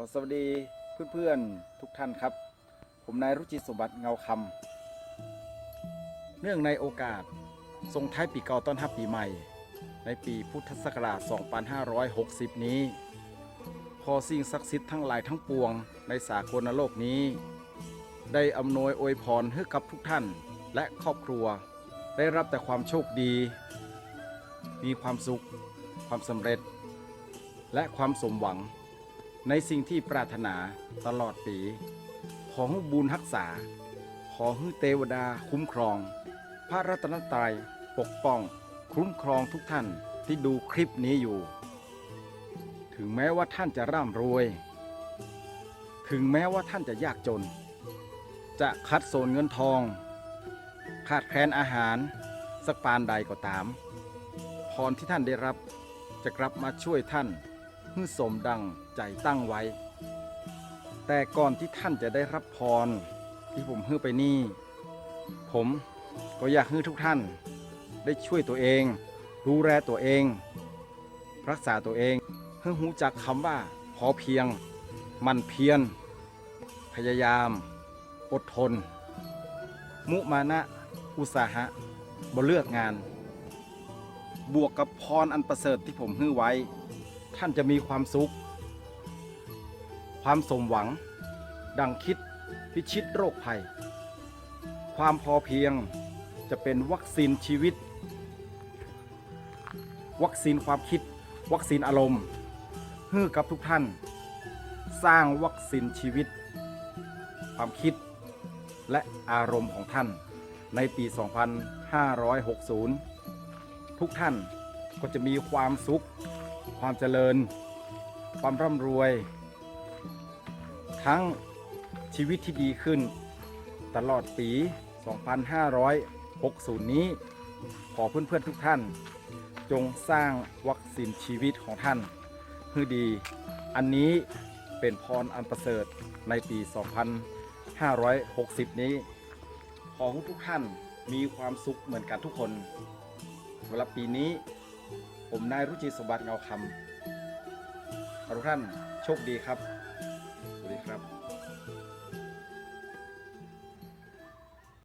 ขอสวัสดีเพื่อนๆทุกท่านครับ ผมนายรุจิสมบัติเงาคำเนื่องในโอกาสทรงท้ายปีเก่าต้อนรับปีใหม่ ในปีพุทธศักราช 2560 นี้พอสิ่งศักดิ์สิทธิ์ทั้งหลายทั้งปวงในสากลโลกนี้ ได้อำนวยอวยพรให้กับทุกท่านและครอบครัว ได้รับแต่ความโชคดี มีความสุข ความสำเร็จ และความสมหวัง ในสิ่งที่ปรารถนาตลอดปี ขอให้บุญรักษา ขอให้เทวดาคุ้มครอง พระรัตนตรัยปกป้อง คุ้มครองทุกท่านที่ดูคลิปนี้อยู่ ถึงแม้ว่าท่านจะร่ำรวย ถึงแม้ว่าท่านจะยากจน จะคัดโซนเงินทอง ขาดแคลนอาหาร สักปานใดก็ตามพรที่ท่านได้รับจะกลับมาช่วยท่าน ให้สมดังใจตั้งไว้ แต่ก่อนที่ท่านจะได้รับพรที่ผมให้ไปนี่ ผมก็อยากให้ทุกท่าน ได้ช่วยตัวเอง ดูแลตัวเอง รักษาตัวเองให้หูจักคำว่าพอเพียง มันเพียรพยายาม อดทน มุมานะ อุตสาหะบ่เลือกงาน บวกกับพรอันประเสริฐที่ผมฮื้อไว้ ท่านจะมีความสุข ความสมหวัง ดังคิดพิชิตโรคภัย ความพอเพียงจะเป็นวัคซีนชีวิต วัคซีนความคิด วัคซีนอารมณ์ฮื้อกับทุกท่าน สร้างวัคซีนชีวิต ความคิด และอารมณ์ของท่านในปี 2560 ทุกท่านก็จะมีความสุข ความเจริญ ความร่ำรวย ทั้งชีวิตที่ดีขึ้น ตลอดปี 2560 นี้ ขอเพื่อนๆทุกท่าน จงสร้างวัคซีนชีวิตของท่านให้ดี อันนี้เป็นพรอันประเสริฐในปี 2560 นี้ ขอให้ทุกท่านมีความสุขเหมือนกันทุกคนสำหรับปีนี้ ผมนายรุจิสมบัติเงาคำขอทุกท่านโชคดีครับ